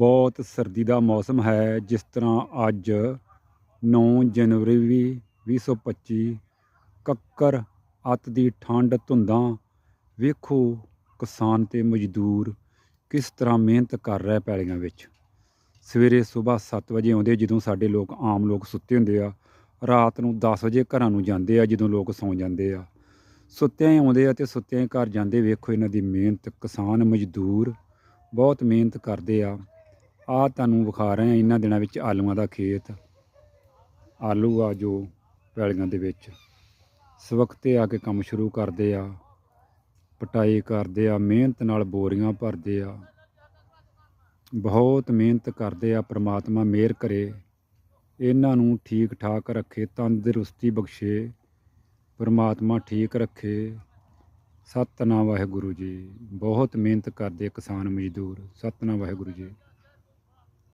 ਬਹੁਤ ਸਰਦੀ ਦਾ ਮੌਸਮ ਹੈ, ਜਿਸ ਤਰ੍ਹਾਂ ਅੱਜ 9 ਜਨਵਰੀ ਵੀ 2025 ਕੱਕਰ ਅੱਤ ਦੀ ਠੰਡ ਧੁੰਦਾਂ, ਵੇਖੋ ਕਿਸਾਨ ਤੇ ਮਜ਼ਦੂਰ ਕਿਸ ਤਰ੍ਹਾਂ ਮਿਹਨਤ ਕਰ ਰਹੇ ਪੈਲੀਆਂ ਵਿੱਚ। ਸਵੇਰੇ ਸਵੇਰ 7 ਵਜੇ ਆਉਂਦੇ ਜਦੋਂ ਸਾਡੇ ਲੋਕ ਆਮ ਲੋਕ ਸੁੱਤੇ ਹੁੰਦੇ ਆ, ਰਾਤ ਨੂੰ 10 ਵਜੇ ਘਰਾਂ ਨੂੰ ਜਾਂਦੇ ਆ ਜਦੋਂ ਲੋਕ ਸੌਂ ਜਾਂਦੇ ਆ। ਸੁੱਤਿਆਂ ਹੀ ਆਉਂਦੇ ਆ ਤੇ ਸੁੱਤਿਆਂ ਹੀ ਘਰ ਜਾਂਦੇ ਵੇਖੋ ਇਹਨਾਂ ਦੀ ਮਿਹਨਤ, ਕਿਸਾਨ, ਮਜ਼ਦੂਰ ਬਹੁਤ ਮਿਹਨਤ ਕਰਦੇ ਆ। ਆ ਤੁਹਾਨੂੰ ਵਿਖਾ ਰਹੇ ਆ ਇਹਨਾਂ ਦਿਨਾਂ ਵਿੱਚ ਆਲੂਆਂ ਦਾ ਖੇਤ, ਆਲੂ ਆ ਜੋ ਪੈਲੀਆਂ ਦੇ ਵਿੱਚ। ਸਵਖਤੇ ਆ ਕੇ ਕੰਮ ਸ਼ੁਰੂ ਕਰਦੇ ਆ, ਪਟਾਈ ਕਰਦੇ ਆ, ਮਿਹਨਤ ਨਾਲ ਬੋਰੀਆਂ ਭਰਦੇ ਆ। ਬਹੁਤ ਮਿਹਨਤ ਕਰਦੇ ਆ ਪ੍ਰਮਾਤਮਾ ਮਿਹਰ ਕਰੇ। ਇਹਨਾਂ ਨੂੰ ਠੀਕ ਠਾਕ ਰੱਖੇ, ਤੰਦਰੁਸਤੀ ਬਖਸ਼ੇ, ਪਰਮਾਤਮਾ ਠੀਕ ਰੱਖੇ। ਸਤਨਾਮ ਵਾਹਿਗੁਰੂ ਜੀ। ਬਹੁਤ ਮਿਹਨਤ ਕਰਦੇ ਕਿਸਾਨ ਮਜ਼ਦੂਰ। ਸਤਨਾਮ ਵਾਹਿਗੁਰੂ ਜੀ।